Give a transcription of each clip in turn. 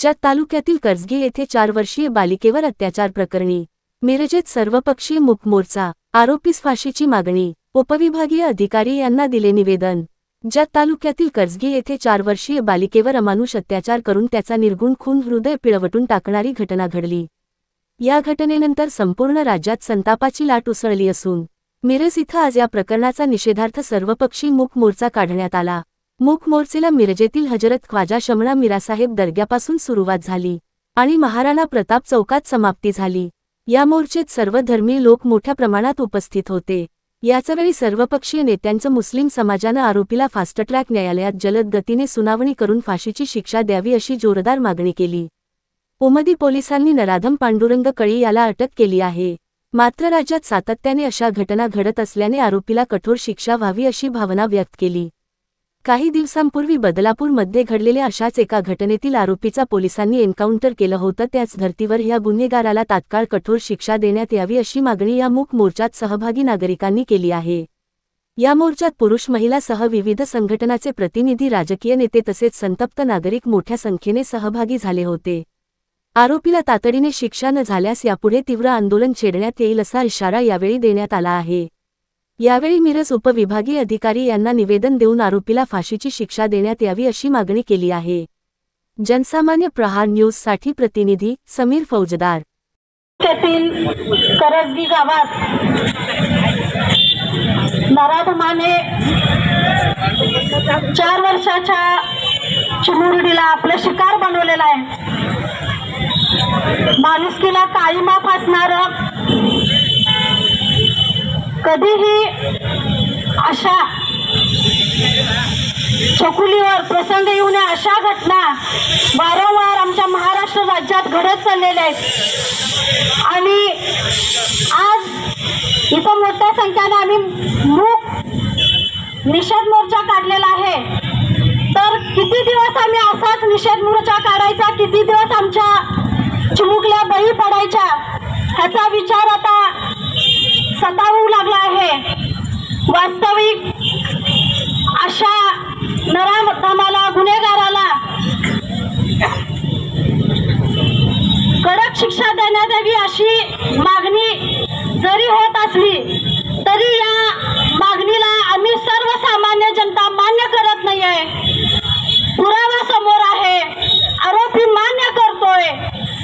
ज्यात तालुक्यातील कर्जगी येथे चार वर्षीय बालिकेवर अत्याचार प्रकरणी मिरजेत सर्वपक्षीय मुकमोर्चा आरोपीस फाशीची मागणी उपविभागीय अधिकारी यांना दिले निवेदन ज्यात तालुक्यातील कर्जगी येथे चार वर्षीय बालिकेवर अमानुष अत्याचार करून त्याचा निर्गुण खून हृदय पिळवटून टाकणारी घटना घडली. या घटनेनंतर संपूर्ण राज्यात संतापाची लाट उसळली असून मिरज इथं आज या प्रकरणाचा निषेधार्थ सर्वपक्षी मूक मोर्चा काढण्यात आला. मूक मोर्चेला मिरजेतील हजरत ख्वाजा शमणा मिरासाहेब दर्ग्यापासून सुरुवात झाली आणि महाराणा प्रताप चौकात समाप्ती झाली. या मोर्चेत सर्व धर्मीय लोक मोठ्या प्रमाणात उपस्थित होते. याचवेळी सर्वपक्षीय नेत्यांचं मुस्लिम समाजानं आरोपीला फास्ट ट्रॅक न्यायालयात जलद गतीने सुनावणी करून फाशीची शिक्षा द्यावी अशी जोरदार मागणी केली. उमदी पोलिसांनी नराधम पांडुरंग कळी याला अटक केली आहे. मात्र राज्यात सातत्याने अशा घटना घडत असल्याने आरोपीला कठोर शिक्षा व्हावी अशी भावना व्यक्त केली. काही दिवसांपूर्वी बदलापूरमध्ये घडलेल्या अशाच एका घटनेतील आरोपीचा पोलिसांनी एन्काउंटर केलं होतं. त्याच धर्तीवर या गुन्हेगाराला तात्काळ कठोर शिक्षा देण्यात यावी अशी मागणी या मूक मोर्चात सहभागी नागरिकांनी केली आहे. या मोर्चात पुरुष महिलासह विविध संघटनाचे प्रतिनिधी राजकीय नेते तसेच संतप्त नागरिक मोठ्या संख्येने सहभागी झाले होते. आरोपीला तातडीने शिक्षा न झाल्यास यापुढे तीव्र आंदोलन छेडण्यात येईल असा इशारा यावेळी देण्यात आला आहे. यावेळी मिरज उपविभागीय अधिकारी यांना निवेदन देऊन आरोपीला फाशीची शिक्षा देण्यात यावी अशी मागणी केली आहे. जनसामान्य प्रहार न्यूजसाठी प्रतिनिधी समीर फौजदार. करजगी गावात नराधमाने चार वर्षाच्या चिमुरडीला आपलं शिकार बनवलेला आहे. माणुसकीला काळीमा फासणार कधीही अशा चकुलीवर प्रसंग येऊ नये अशा घटना वारंवार आमच्या महाराष्ट्र राज्यात घडत चाललेल्या आहेत. आणि आज इथं मोठ्या संख्येने आम्ही मूक निषेध मोर्चा काढलेला आहे. तर किती दिवस आम्ही असाच निषेध मोर्चा काढायचा? किती दिवस आमच्या चिमुकल्या बळी पडायच्या? ह्याचा विचार आता वास्तविक अशा नराधमाला गुन्हेगाराला कडक शिक्षा देण्यात यावी अशी मागणी जरी होत असली तरी या मागणीला आम्ही सर्वसामान्य जनता मान्य करत नाही आहे पुरावा समोर आहे आरोपी मान्य करतोय.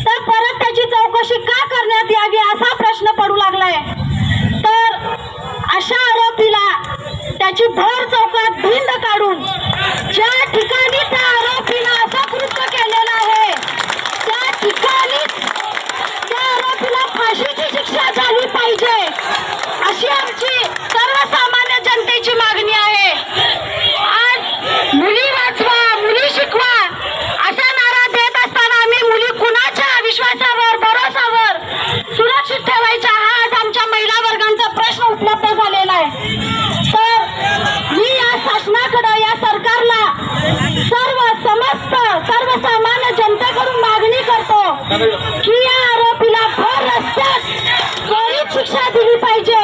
तर परत त्याची चौकशी का करण्यात यावी असा प्रश्न पडू त्याची भर चौकात भिंड काढून आम्ही सामान्य जनतेकडून मागणी करतो की या आरोपीला भर रस्त्यात त्वरित शिक्षा दिली पाहिजे.